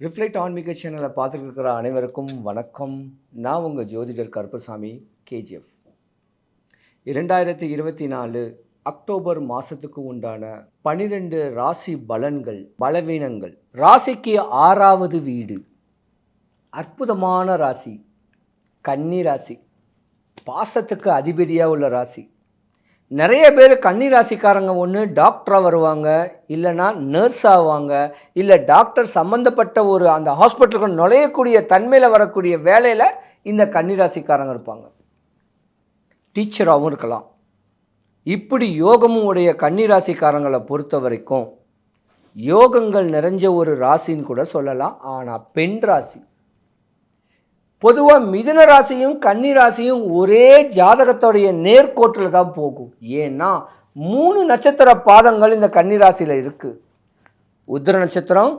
Reflect ஆன்மீக சேனலை பார்த்துருக்கிற அனைவருக்கும் வணக்கம். நான் உங்கள் ஜோதிடர் கருப்பசாமி கேஜிஎஃப் இரண்டாயிரத்தி இருபத்தி நாலு அக்டோபர் மாதத்துக்கு உண்டான பனிரெண்டு ராசி பலன்கள் பலவீனங்கள். ராசிக்கு ஆறாவது வீடு. அற்புதமான ராசி. கன்னி ராசி. பாசத்துக்கு அதிபதியாக உள்ள ராசி. நிறைய பேர் கன்னி ராசிக்காரங்க ஒன்று டாக்டராக வருவாங்க இல்லைன்னா நர்ஸ் ஆவாங்க இல்லை டாக்டர் சம்மந்தப்பட்ட ஒரு அந்த ஹாஸ்பிட்டலுக்கு நுழையக்கூடிய தன்மையில் வரக்கூடிய வேலையில் இந்த கன்னி ராசிக்காரங்க இருப்பாங்க டீச்சராகவும் இருக்கலாம். இப்படி யோகமும் உடைய கன்னி ராசிக்காரங்களை பொறுத்த வரைக்கும் யோகங்கள் நிறைஞ்ச ஒரு ராசின்னு கூட சொல்லலாம். ஆனால் பெண் ராசி பொதுவாக மிதுன ராசியும் கன்னி ராசியும் ஒரே ஜாதகத்தோடைய நேர்கோட்டில் தான் போகும். ஏன்னா மூணு நட்சத்திர பாதங்கள் இந்த கன்னி ராசியில் இருக்குது உத்திர நட்சத்திரம்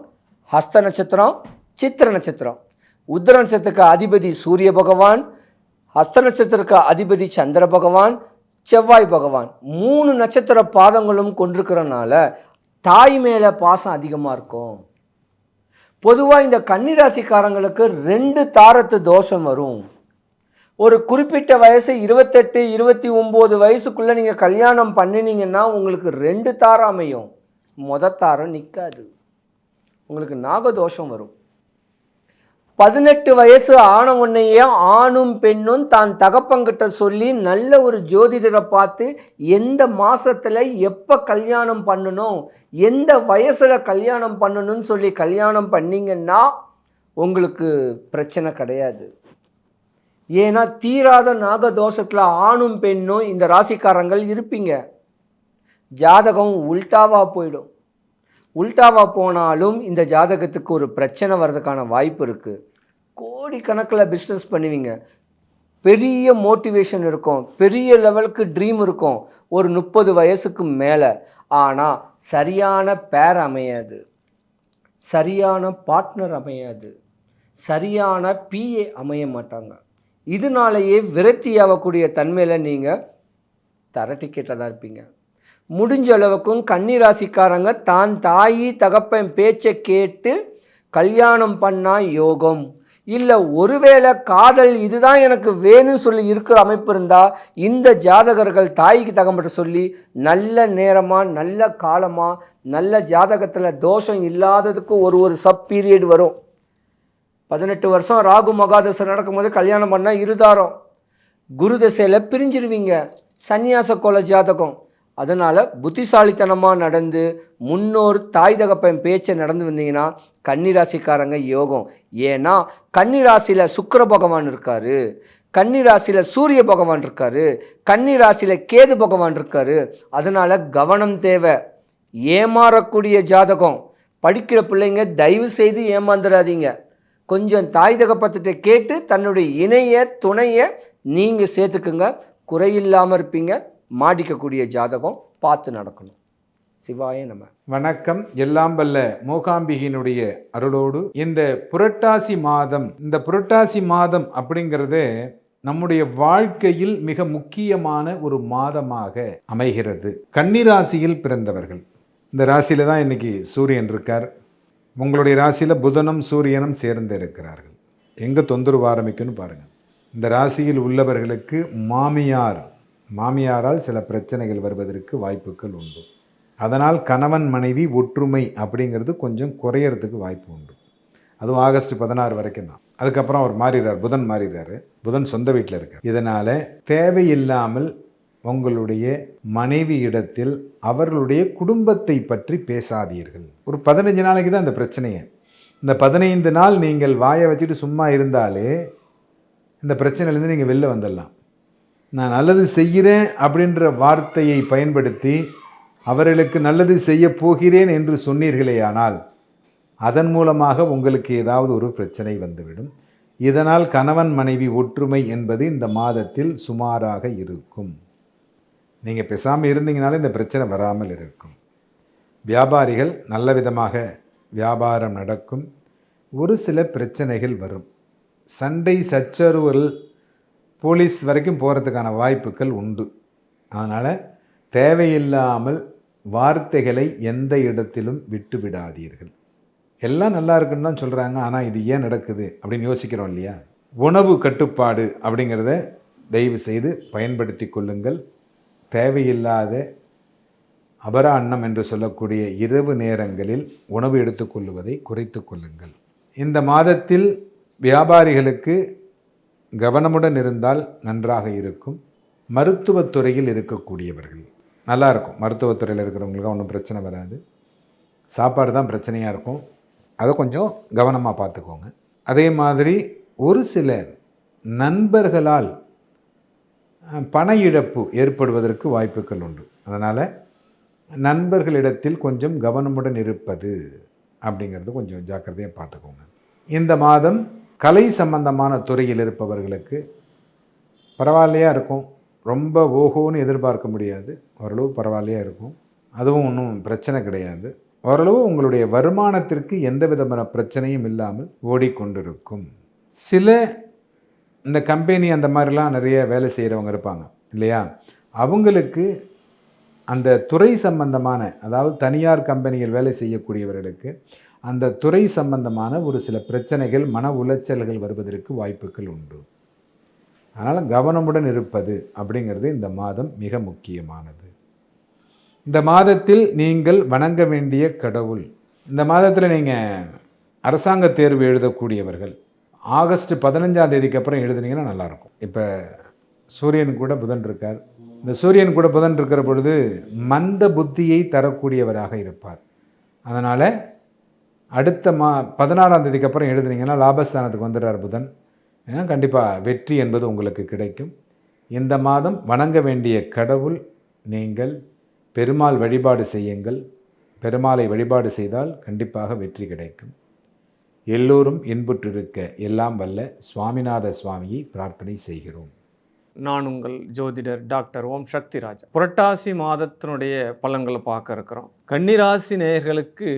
ஹஸ்த நட்சத்திரம் சித்திர நட்சத்திரம். உத்திர நட்சத்திரத்துக்கு அதிபதி சூரிய பகவான் ஹஸ்த நட்சத்திரத்துக்கு அதிபதி சந்திர பகவான் செவ்வாய் பகவான். மூணு நட்சத்திர பாதங்களும் கொண்டிருக்கிறனால தாய் மேலே பாசம் அதிகமாக இருக்கும். பொதுவாக இந்த கன்னிராசிக்காரங்களுக்கு ரெண்டு தாரத்து தோஷம் வரும். ஒரு குறிப்பிட்ட வயசு இருபத்தெட்டு இருபத்தி ஒம்பது வயசுக்குள்ளே நீங்கள் கல்யாணம் பண்ணினீங்கன்னா உங்களுக்கு ரெண்டு தாரம் அமையும். மொதத்தாரம் தாரம் நிற்காது உங்களுக்கு நாகதோஷம் வரும். பதினெட்டு வயசு ஆன உன்னையே ஆணும் பெண்ணும் தான் தகப்பங்கிட்ட சொல்லி நல்ல ஒரு ஜோதிடரை பார்த்து எந்த மாதத்தில் எப்போ கல்யாணம் பண்ணணும் எந்த வயசில் கல்யாணம் பண்ணணும்னு சொல்லி கல்யாணம் பண்ணீங்கன்னா உங்களுக்கு பிரச்சனை கிடையாது. ஏன்னா தீராத நாகதோஷத்தில் ஆணும் பெண்ணும் இந்த ராசிக்காரங்கள் இருப்பீங்க. ஜாதகம் உல்டாவாக போயிடும். உல்டாவாக போனாலும் இந்த ஜாதகத்துக்கு ஒரு பிரச்சனை வர்றதுக்கான வாய்ப்பு இருக்குது கோடிக்கணக்கில் பிஸ்னஸ் பண்ணுவீங்க. பெரிய மோட்டிவேஷன் இருக்கும். பெரிய லெவலுக்கு ட்ரீம் இருக்கும். ஒரு முப்பது வயசுக்கு மேலே. ஆனால் சரியான பேர் அமையாது. சரியான பார்ட்னர் அமையாது. சரியான பிஏ அமைய மாட்டாங்க. இதனாலேயே விரக்தி ஆகக்கூடிய தன்மையில் நீங்கள் தர டிக்கெட்டில் தான் இருப்பீங்க. முடிஞ்ச அளவுக்கும் கன்னிராசிக்காரங்க தான் தாயி தகப்பன் பேச்சை கேட்டு கல்யாணம் பண்ணால் யோகம். இல்லை ஒருவேளை காதல் இதுதான் எனக்கு வேணும்னு சொல்லி இருக்கிற அமைப்பு இருந்தால் இந்த ஜாதகர்கள் தாய்க்கு தகம்பட்ட சொல்லி நல்ல நேரமாக நல்ல காலமாக நல்ல ஜாதகத்தில் தோஷம் இல்லாததுக்கு ஒரு ஒரு சப் பீரியட் வரும். பதினெட்டு வருஷம் ராகு மகாதசை நடக்கும்போது கல்யாணம் பண்ணால் இருதாரம். குரு தசையில் பிரிஞ்சிருவீங்க. சன்னியாச கோல ஜாதகம். அதனால் புத்திசாலித்தனமாக நடந்து முன்னோர் தாய் தகப்பன் பேச்சை நடந்து வந்தீங்கன்னா கன்னிராசிக்காரங்க யோகம். ஏன்னா கன்னிராசியில் சுக்கர பகவான் இருக்கார். கன்னிராசியில் சூரிய பகவான் இருக்கார். கன்னிராசியில் கேது பகவான் இருக்கார். அதனால் கவனம் தேவை. ஏமாறக்கூடிய ஜாதகம். படிக்கிற பிள்ளைங்க தயவு செய்து ஏமாந்துடாதீங்க கொஞ்சம் தாய் தகப்பத்திட்ட கேட்டு தன்னுடைய இணைய துணையை நீங்கள் சேர்த்துக்குங்க. குறையில்லாமல் இருப்பீங்க. மாட்டிக்கக்கூடிய ஜாதகம் பார்த்து நடக்கணும். சிவாய நம்ம வணக்கம். எல்லாம் வல்ல மூகாம்பிகையினுடைய அருளோடு இந்த புரட்டாசி மாதம் இந்த புரட்டாசி மாதம் அப்படிங்கிறது நம்முடைய வாழ்க்கையில் மிக முக்கியமான ஒரு மாதமாக அமைகிறது. கன்னிராசியில் பிறந்தவர்கள். இந்த ராசியில தான் இன்னைக்கு சூரியன் இருக்கார். உங்களுடைய ராசியில் புதனும் சூரியனும் சேர்ந்து இருக்கிறார்கள். எங்கே தொந்தரவு ஆரம்பிக்குன்னு பாருங்கள் இந்த ராசியில் உள்ளவர்களுக்கு மாமியார் மாமியாரால் சில பிரச்சனைகள் வருவதற்கு வாய்ப்புகள் உண்டு. அதனால் கணவன் மனைவி ஒற்றுமை அப்படிங்கிறது கொஞ்சம் குறையறதுக்கு வாய்ப்பு உண்டு. அதுவும் ஆகஸ்ட் பதினாறு வரைக்கும் தான். அதுக்கப்புறம் அவர் மாறிடுறார் புதன் மாறிடுறாரு. புதன் சொந்த வீட்டில் இருக்கார். இதனால் தேவையில்லாமல் உங்களுடைய மனைவி இடத்தில் அவர்களுடைய குடும்பத்தை பற்றி பேசாதீர்கள். ஒரு பதினஞ்சு நாளைக்கு தான் இந்த பிரச்சனையே. இந்த பதினைந்து நாள் நீங்கள் வாயை வச்சுட்டு சும்மா இருந்தாலே இந்த பிரச்சனையிலேருந்து நீங்கள் வெளில வந்துடலாம். நான் நல்லது செய்கிறேன் அப்படின்ற வார்த்தையை பயன்படுத்தி அவர்களுக்கு நல்லது செய்ய போகிறேன் என்று சொன்னீர்களேயானால் அதன் மூலமாக உங்களுக்கு ஏதாவது ஒரு பிரச்சனை வந்துவிடும். இதனால் கணவன் மனைவி ஒற்றுமை என்பது இந்த மாதத்தில் சுமாராக இருக்கும். நீங்கள் பேசாமல் இருந்தீங்கனாலே இந்த பிரச்சனை வராமல் இருக்கும். வியாபாரிகள் நல்ல விதமாக வியாபாரம் நடக்கும். ஒரு சில பிரச்சனைகள் வரும். சண்டை சச்சரவுகள் போலீஸ் வரைக்கும் போகிறதுக்கான வாய்ப்புகள் உண்டு. அதனால் தேவையில்லாமல் வார்த்தைகளை எந்த இடத்திலும் விட்டு விடாதீர்கள் எல்லாம் நல்லா இருக்குன்னு தான் சொல்கிறாங்க ஆனால் இது ஏன் நடக்குது அப்படின்னு யோசிக்கிறோம் இல்லையா? உணவு கட்டுப்பாடு அப்படிங்கிறத தயவு செய்து பயன்படுத்தி கொள்ளுங்கள். தேவையில்லாத அபராண்ணம் என்று சொல்லக்கூடிய இரவு நேரங்களில் உணவு எடுத்துக்கொள்வதை குறைத்து கொள்ளுங்கள். இந்த மாதத்தில் வியாபாரிகளுக்கு கவனமுடன் இருந்தால் நன்றாக இருக்கும். மருத்துவத் துறையில் இருக்கக்கூடியவர்கள் நல்லாயிருக்கும். மருத்துவத்துறையில் இருக்கிறவங்களுக்கு ஒன்றும் பிரச்சனை வராது. சாப்பாடு தான் பிரச்சனையாக இருக்கும். அதை கொஞ்சம் கவனமாக பார்த்துக்கோங்க. அதே மாதிரி ஒரு சில நண்பர்களால் பண இழப்பு ஏற்படுவதற்கு வாய்ப்புகள் உண்டு. அதனால் நண்பர்களிடத்தில் கொஞ்சம் கவனமுடன் இருப்பது அப்படிங்கிறது கொஞ்சம் ஜாக்கிரதையாக பார்த்துக்கோங்க. இந்த மாதம் கலை சம்பந்தமான துறையில் இருப்பவர்களுக்கு பரவாயில்லையா இருக்கும். ரொம்ப ஓஹோன்னு எதிர்பார்க்க முடியாது. ஓரளவு பரவாயில்லையா இருக்கும். அதுவும் ஒன்றும் பிரச்சனை கிடையாது. ஓரளவு உங்களுடைய வருமானத்திற்கு எந்த விதமான பிரச்சனையும் இல்லாமல் ஓடிக்கொண்டிருக்கும். சில இந்த கம்பெனி அந்த மாதிரிலாம் நிறைய வேலை செய்கிறவங்க இருப்பாங்க இல்லையா? அவங்களுக்கு அந்த துறை சம்பந்தமான அதாவது தனியார் கம்பெனியில் வேலை செய்யக்கூடியவர்களுக்கு அந்த துறை சம்பந்தமான ஒரு சில பிரச்சனைகள் மன உளைச்சல்கள் வருவதற்கு வாய்ப்புகள் உண்டு. அதனால் கவனமுடன் இருப்பது அப்படிங்கிறது இந்த மாதம் மிக முக்கியமானது. இந்த மாதத்தில் நீங்கள் வணங்க வேண்டிய கடவுள் இந்த மாதத்தில் நீங்கள் அரசாங்க தேர்வு எழுதக்கூடியவர்கள் ஆகஸ்ட் பதினஞ்சாம் தேதிக்கு அப்புறம் எழுதுனீங்கன்னா நல்லாயிருக்கும். இப்போ சூரியன் கூட புதன் இருக்கார். இந்த சூரியன் கூட புதன் இருக்கிற பொழுது மந்த புத்தியை தரக்கூடியவராக இருப்பார். அதனால் அடுத்த மா பதினாறாம் தேதிக்கு அப்புறம் எழுதுனீங்கன்னா லாபஸ்தானத்துக்கு வந்துடுறார் புதன். கண்டிப்பாக வெற்றி என்பது உங்களுக்கு கிடைக்கும். இந்த மாதம் வணங்க வேண்டிய கடவுள் நீங்கள் பெருமாள் வழிபாடு செய்யுங்கள். பெருமாளை வழிபாடு செய்தால் கண்டிப்பாக வெற்றி கிடைக்கும். எல்லோரும் இன்புற்றிருக்க எல்லாம் வல்ல சுவாமிநாத சுவாமியை பிரார்த்தனை செய்கிறோம். நான் உங்கள் ஜோதிடர் டாக்டர் ஓம் சக்திராஜ். புரட்டாசி மாதத்தினுடைய பலன்களை பார்க்க இருக்கிறோம். கன்னிராசி நேயர்களுக்கு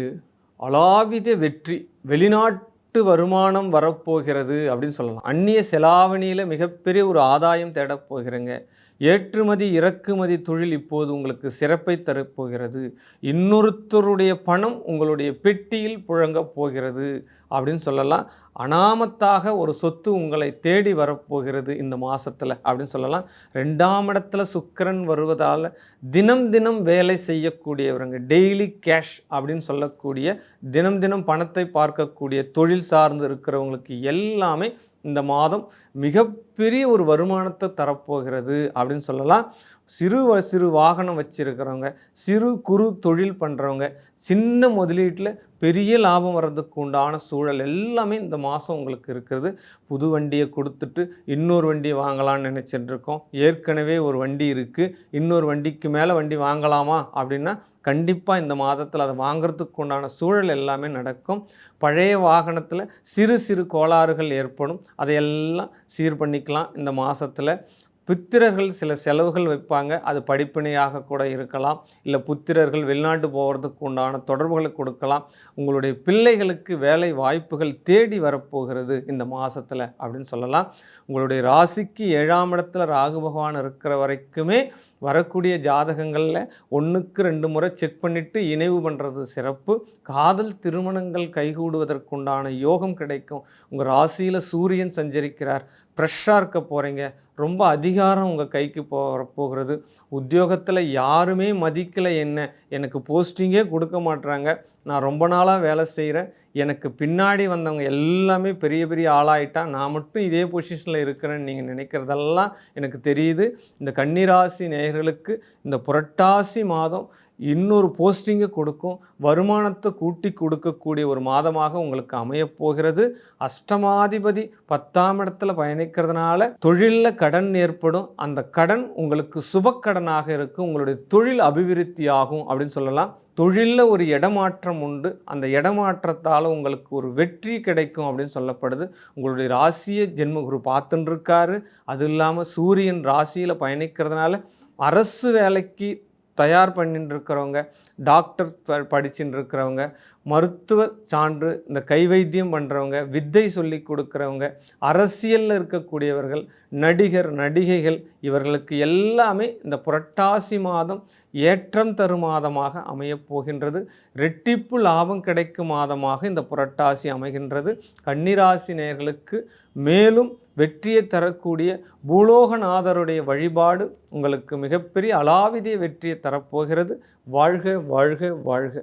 அலாவித வெற்றி வெளிநாட்டு வருமானம் வரப்போகிறது அப்படின்னு சொல்லலாம். அந்நிய செலாவணியில் மிகப்பெரிய ஒரு ஆதாயம் தேடப்போகிறேங்க ஏற்றுமதி இறக்குமதி தொழில் இப்போது உங்களுக்கு சிறப்பை தரப்போகிறது. இன்னொருத்தருடைய பணம் உங்களுடைய பெட்டியில் புழங்கப் போகிறது அப்படின்னு சொல்லலாம். அனாமத்தாக ஒரு சொத்து உங்களை தேடி வரப்போகிறது இந்த மாதத்தில் அப்படின்னு சொல்லலாம். ரெண்டாம் இடத்துல சுக்கிரன் வருவதால் தினம் தினம் வேலை செய்யக்கூடியவருங்க. டெய்லி கேஷ் அப்படின்னு சொல்லக்கூடிய தினம் தினம் பணத்தை பார்க்கக்கூடிய தொழில் சார்ந்து இருக்கிறவங்களுக்கு எல்லாமே இந்த மாதம் மிகப்பெரிய ஒரு வருமானத்தை தரப்போகிறது அப்படின்னு சொல்லலாம். சிறு வ- சிறு வாகனம் வச்சுருக்கிறவங்க சிறு குறு தொழில் பண்ணுறவங்க சின்ன முதலீட்டில் பெரிய லாபம் வர்றதுக்கு உண்டான சூழல் எல்லாமே இந்த மாதம் உங்களுக்கு இருக்கிறது. புது வண்டியை கொடுத்துட்டு இன்னொரு வண்டியை வாங்கலாம்னு நினச்சிட்டு இருக்கோம். ஏற்கனவே ஒரு வண்டி இருக்குது இன்னொரு வண்டிக்கு மேலே வண்டி வாங்கலாமா அப்படின்னா கண்டிப்பாக இந்த மாதத்தில் அதை வாங்குறதுக்கு உண்டான சூழல் எல்லாமே நடக்கும். பழைய வாகனத்தில் சிறு சிறு கோளாறுகள் ஏற்படும். அதையெல்லாம் சீர் பண்ணிக்கலாம் இந்த மாதத்தில் புத்திரர்கள் சில செலவுகள் வைப்பாங்க. அது படிப்பினையாக கூட இருக்கலாம். இல்லை புத்திரர்கள் வெளிநாட்டு போகிறதுக்கு உண்டான தொடர்புகளை கொடுக்கலாம். உங்களுடைய பிள்ளைகளுக்கு வேலை வாய்ப்புகள் தேடி வரப்போகிறது இந்த மாதத்தில் அப்படின்னு சொல்லலாம். உங்களுடைய ராசிக்கு ஏழாம் இடத்துல ராகு பகவான் இருக்கிற வரைக்குமே வரக்கூடிய ஜாதகங்களில் ஒன்றுக்கு ரெண்டு முறை செக் பண்ணிவிட்டு இணைவு பண்ணுறது சிறப்பு. காதல் திருமணங்கள் கைகூடுவதற்குண்டான யோகம் கிடைக்கும். உங்கள் ராசியில் சூரியன் சஞ்சரிக்கிறார். ஃப்ரெஷ்ஷாக இருக்க போகிறீங்க ரொம்ப அதிகாரம் உங்கள் கைக்கு போகிற போகிறது. உத்தியோகத்தில் யாருமே மதிக்கலை என்ன? எனக்கு போஸ்டிங்கே கொடுக்க மாட்றாங்க. நான் ரொம்ப நாளாக வேலை செய்கிறேன் எனக்கு பின்னாடி வந்தவங்க எல்லாமே பெரிய பெரிய ஆளாயிட்டா நான் மட்டும் இதே பொசிஷனில் இருக்கிறேன்னு நீங்கள் நினைக்கிறதெல்லாம் எனக்கு தெரியுது. இந்த கன்னிராசி நேயர்களுக்கு இந்த புரட்டாசி மாதம் இன்னொரு போஸ்டிங்கை கொடுக்கும். வருமானத்தை கூட்டி கொடுக்கக்கூடிய ஒரு மாதமாக உங்களுக்கு அமையப்போகிறது அஷ்டமாதிபதி பத்தாம் இடத்துல பயணிக்கிறதுனால தொழிலில் கடன் ஏற்படும். அந்த கடன் உங்களுக்கு சுபக்கடனாக இருக்கும் உங்களுடைய தொழில் அபிவிருத்தி ஆகும் அப்படின்னு சொல்லலாம். தொழிலில் ஒரு இடமாற்றம் உண்டு. அந்த இடமாற்றத்தால் உங்களுக்கு ஒரு வெற்றி கிடைக்கும் அப்படின்னு சொல்லப்படுது. உங்களுடைய ராசியை ஜென்மகுரு பார்த்துன்னு இருக்காரு. அது இல்லாமல் சூரியன் ராசியில் பயணிக்கிறதுனால அரசு வேலைக்கு தயார் பண்ணிட்டு இருக்கிறவங்க டாக்டர் ப- படிச்சுட்டு இருக்கிறவங்க மருத்துவ சான்று இந்த கை வைத்தியம் பண்ணுறவங்க வித்தை சொல்லி கொடுக்குறவங்க அரசியலில் இருக்கக்கூடியவர்கள் நடிகர் நடிகைகள் இவர்களுக்கு எல்லாமே இந்த புரட்டாசி மாதம் ஏற்றம் தரும் மாதமாக அமையப் போகின்றது. ரெட்டிப்பு லாபம் கிடைக்கும் மாதமாக இந்த புரட்டாசி அமைகின்றது. கன்னிராசி நேர்களுக்கு மேலும் வெற்றியை தரக்கூடிய பூலோகநாதருடைய வழிபாடு உங்களுக்கு மிகப்பெரிய அலாவிதிய வெற்றியை தரப்போகிறது. வாழ்க வாழ்க வாழ்க.